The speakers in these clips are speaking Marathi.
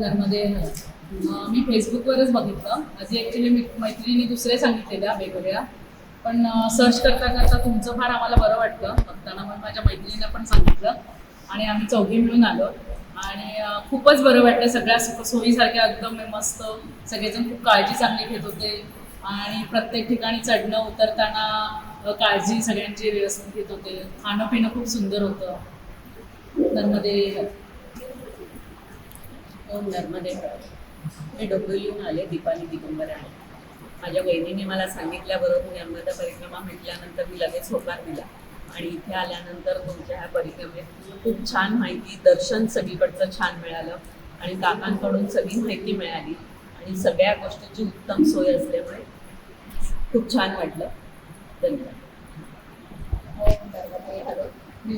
नर्मदे मी फेसबुकवरच बघितलं. माझी ॲक्च्युली मैत्रिणी दुसरे सांगितलेल्या वेगवेगळ्या. पण सर्च करता करता तुमचं फार आम्हाला बरं वाटलं. बघताना मग माझ्या मैत्रिणींना पण सांगितलं. आणि आम्ही चौघी मिळून आलो. आणि खूपच बरं वाटलं. सगळ्या सो- सोयीसारख्या एकदम मस्त. सगळेजण खूप काळजी चांगली घेत होते. आणि प्रत्येक ठिकाणी चढणं उतरताना काळजी सगळ्यांची व्यवस्थित घेत होते. खाणं पिणं खूप सुंदर होतं. नर्मदे. हो नर्मदे मी डोंबिवलीहून आले दीपाली दिगंबर आहे माझ्या वहिनीने मला सांगितल्याबरोबर नर्मदा परिक्रमा म्हटल्यानंतर मी लगेच होकार दिला. आणि इथे आल्यानंतर तुमच्या ह्या परिक्रमेत खूप छान माहिती दर्शन सगळीकडचं छान मिळालं. आणि काकांकडून सगळी माहिती मिळाली. आणि सगळ्या गोष्टींची उत्तम सोय असल्यामुळे खूप छान वाटलं. धन्यवाद. मी नर्मदे हॅलो मी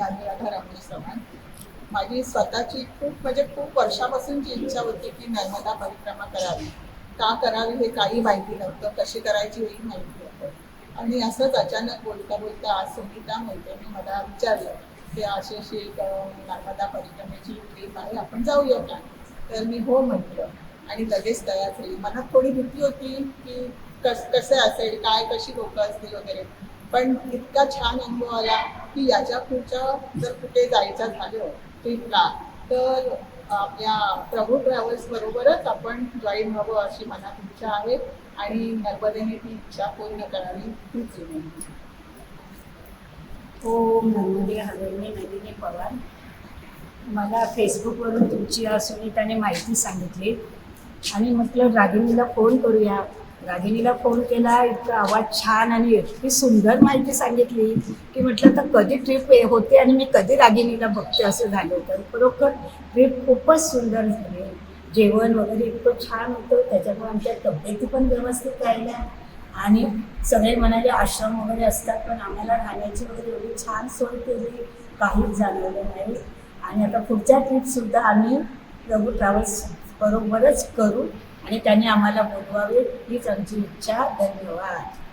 चव्हाण माझी स्वतःची खूप म्हणजे खूप वर्षापासूनची इच्छा होती की नर्मदा परिक्रमा करावी. का करावी हे काही माहिती नव्हतं. कशी करायची हेही माहिती नव्हतं. आणि असंच अचानक बोलता बोलता आज सुनीता मैत्रिणी मला विचारलं की अशी अशी एक नर्मदा परिक्रमेची ट्रीप आहे आपण जाऊया का? तर मी हो म्हटलं. आणि लगेच तयार झाली. मला थोडी भीती होती की कस कसं असेल काय कशी लोकं असतील वगैरे. पण इतका छान अनुभव आला की याच्या पुढच्या जर कुठे जायचं झालं ट्रिपला तर आपल्या प्रभू ट्रॅव्हल्स बरोबरच आपण जॉईन व्हावं अशी मनात इच्छा आहे आणि नर्मदेने ती इच्छा पूर्ण करावी हीच विनंती. हो नर्मदे हवेने नदीने पवार मला फेसबुकवरून तुमची सुनीताने माहिती सांगितली. आणि म्हटलं रागिणीला फोन करूया. रागिनीला फोन केला इतका आवाज छान आणि इतकी सुंदर माहिती सांगितली की म्हटलं तर कधी ट्रिप होते आणि मी कधी रागिनीला बघते? असं झालं होतं. खरोखर ट्रिप खूपच सुंदर झाली. जेवण वगैरे इतकं छान होतं. त्याच्यामुळे आमच्या तब्येती पण व्यवस्थित राहिल्या आणि सगळे म्हणाले आश्रम वगैरे असतात पण आम्हाला राहण्याची वगैरे एवढी छान सोय केली. काहीच जाणवलं नाही. आणि आता पुढच्या ट्रिपसुद्धा आम्ही प्रभू ट्रॅव्हल्स बरोबरच करू. आणि त्यांनी आम्हाला बोलवावे हीच आमची इच्छा. धन्यवाद.